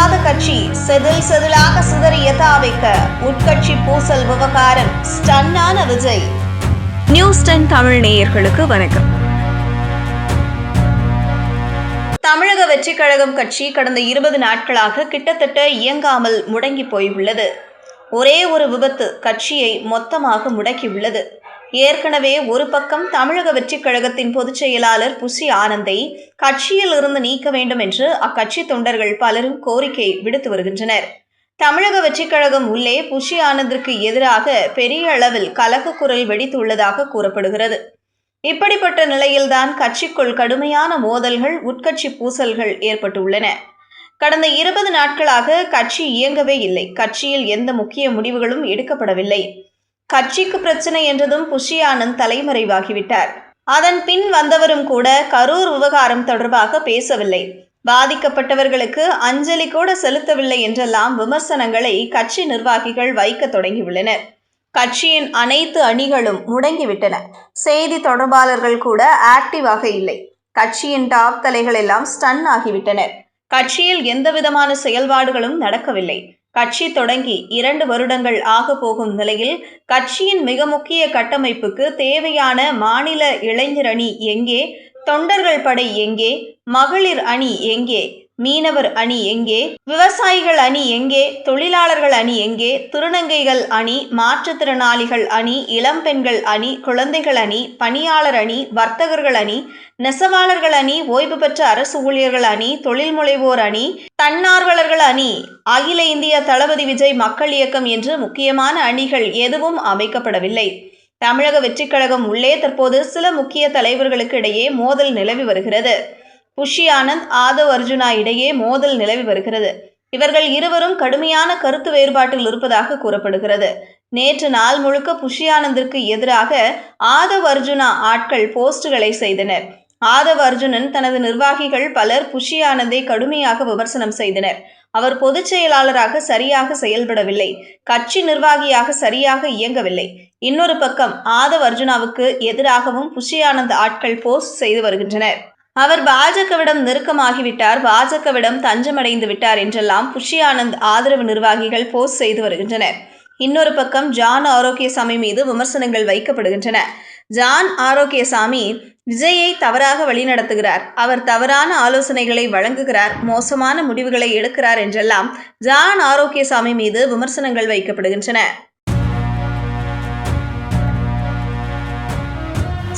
கட்சி செதில் செதிலாக சிதறிய தாவைக்க உட்கட்சி பூசல் விவகாரம் ஸ்டன்னான விஜய். நியூஸ் டென் தமிழ் நேயர்களுக்கு வணக்கம். தமிழக வெற்றிக் கழகம் கட்சி கடந்த இருபது நாட்களாக கிட்டத்தட்ட இயங்காமல் முடங்கி போயுள்ளது. ஒரே ஒரு விபத்து கட்சியை மொத்தமாக முடக்கியுள்ளது. ஏற்கனவே ஒரு பக்கம் தமிழக வெற்றிக் கழகத்தின் பொதுச் செயலாளர் புசி ஆனந்தை கட்சியில் இருந்து நீக்க வேண்டும் என்று அக்கட்சி தொண்டர்கள் பலரும் கோரிக்கை விடுத்து வருகின்றனர். தமிழக வெற்றிக் கழகம் உள்ளே புஷி ஆனந்திற்கு எதிராக பெரிய அளவில் கலக குரல் வெடித்துள்ளதாக கூறப்படுகிறது. இப்படிப்பட்ட நிலையில்தான் கட்சிக்குள் கடுமையான மோதல்கள் உட்கட்சி பூசல்கள் ஏற்பட்டுள்ளன. கடந்த இருபது நாட்களாக கட்சி இயங்கவே இல்லை. கட்சியில் எந்த முக்கிய முடிவுகளும் எடுக்கப்படவில்லை. கட்சிக்கு பிரச்சனை என்றதும் புஷி ஆனந்த் தலைமறைவாகிவிட்டார். அதன் பின் வந்தவரும் கூட கரூர் விவகாரம் தொடர்பாக பேசவில்லை. பாதிக்கப்பட்டவர்களுக்கு அஞ்சலி கூட செலுத்தவில்லை என்றெல்லாம் விமர்சனங்களை கட்சி நிர்வாகிகள் வைக்க தொடங்கியுள்ளனர். கட்சியின் அனைத்து அணிகளும் முடங்கிவிட்டன. செய்தி தொடர்பாளர்கள் கூட ஆக்டிவாக இல்லை. கட்சியின் டாப் தலைகள் எல்லாம் ஸ்டன் ஆகிவிட்டனர் கட்சியில் எந்த விதமான செயல்பாடுகளும் நடக்கவில்லை. கட்சி தொடங்கி இரண்டு வருடங்கள் ஆக போகும் நிலையில் கட்சியின் மிக முக்கிய கட்டமைப்புக்கு தேவையான மாநில இளைஞர் அணி எங்கே தொண்டர்கள் படை எங்கே மகளிர் அணி எங்கே மீனவர் அணி எங்கே? விவசாயிகள் அணி எங்கே? தொழிலாளர்கள் அணி எங்கே? திருநங்கைகள் அணி மாற்றுத்திறனாளிகள் அணி இளம்பெண்கள் அணி குழந்தைகள் அணி பணியாளர் அணி வர்த்தகர்கள் அணி நெசவாளர்கள் அணி ஓய்வு பெற்ற அரசு ஊழியர்கள் அணி தொழில் முனைவோர் அணி தன்னார்வலர்கள் அணி அகில இந்திய தளபதி விஜய் மக்கள் இயக்கம் என்று முக்கியமான அணிகள் எதுவும் அமைக்கப்படவில்லை. தமிழக வெற்றிக் கழகம் உள்ளே தற்போது சில முக்கிய தலைவர்களுக்கு இடையே மோதல் நிலவி வருகிறது. குஷி ஆனந்த் ஆதவ் அர்ஜுனா இடையே மோதல் நிலவி வருகிறது. இவர்கள் இருவரும் கடுமையான கருத்து வேறுபாட்டில் இருப்பதாக கூறப்படுகிறது. நேற்று நாள் முழுக்க புஷி ஆனந்திற்கு எதிராக ஆதவ் அர்ஜுனா ஆட்கள் போஸ்டுகளை செய்தனர். ஆதவ் அர்ஜுனன் தனது நிர்வாகிகள் பலர் புஷி ஆனந்தை கடுமையாக விமர்சனம் செய்தனர். அவர் பொதுச் செயலாளராக சரியாக செயல்படவில்லை. கட்சி நிர்வாகியாக சரியாக இயங்கவில்லை. இன்னொரு பக்கம் ஆதவ் அர்ஜுனாவுக்கு எதிராகவும் புஷி ஆனந்த் ஆட்கள் போஸ்ட் செய்து வருகின்றனர். அவர் பாஜகவிடம் நெருக்கமாகிவிட்டார். பாஜகவிடம் தஞ்சமடைந்து விட்டார் என்றெல்லாம் புஷி ஆனந்த் ஆதரவு நிர்வாகிகள் போஸ்ட் செய்து வருகின்றனர். இன்னொரு பக்கம் ஜான் ஆரோக்கியசாமி மீது விமர்சனங்கள் வைக்கப்படுகின்றன. ஜான் ஆரோக்கியசாமி விஜயை தவறாக வழிநடத்துகிறார். அவர் தவறான ஆலோசனைகளை வழங்குகிறார். மோசமான முடிவுகளை எடுக்கிறார் என்றெல்லாம் ஜான் ஆரோக்கியசாமி மீது விமர்சனங்கள் வைக்கப்படுகின்றன.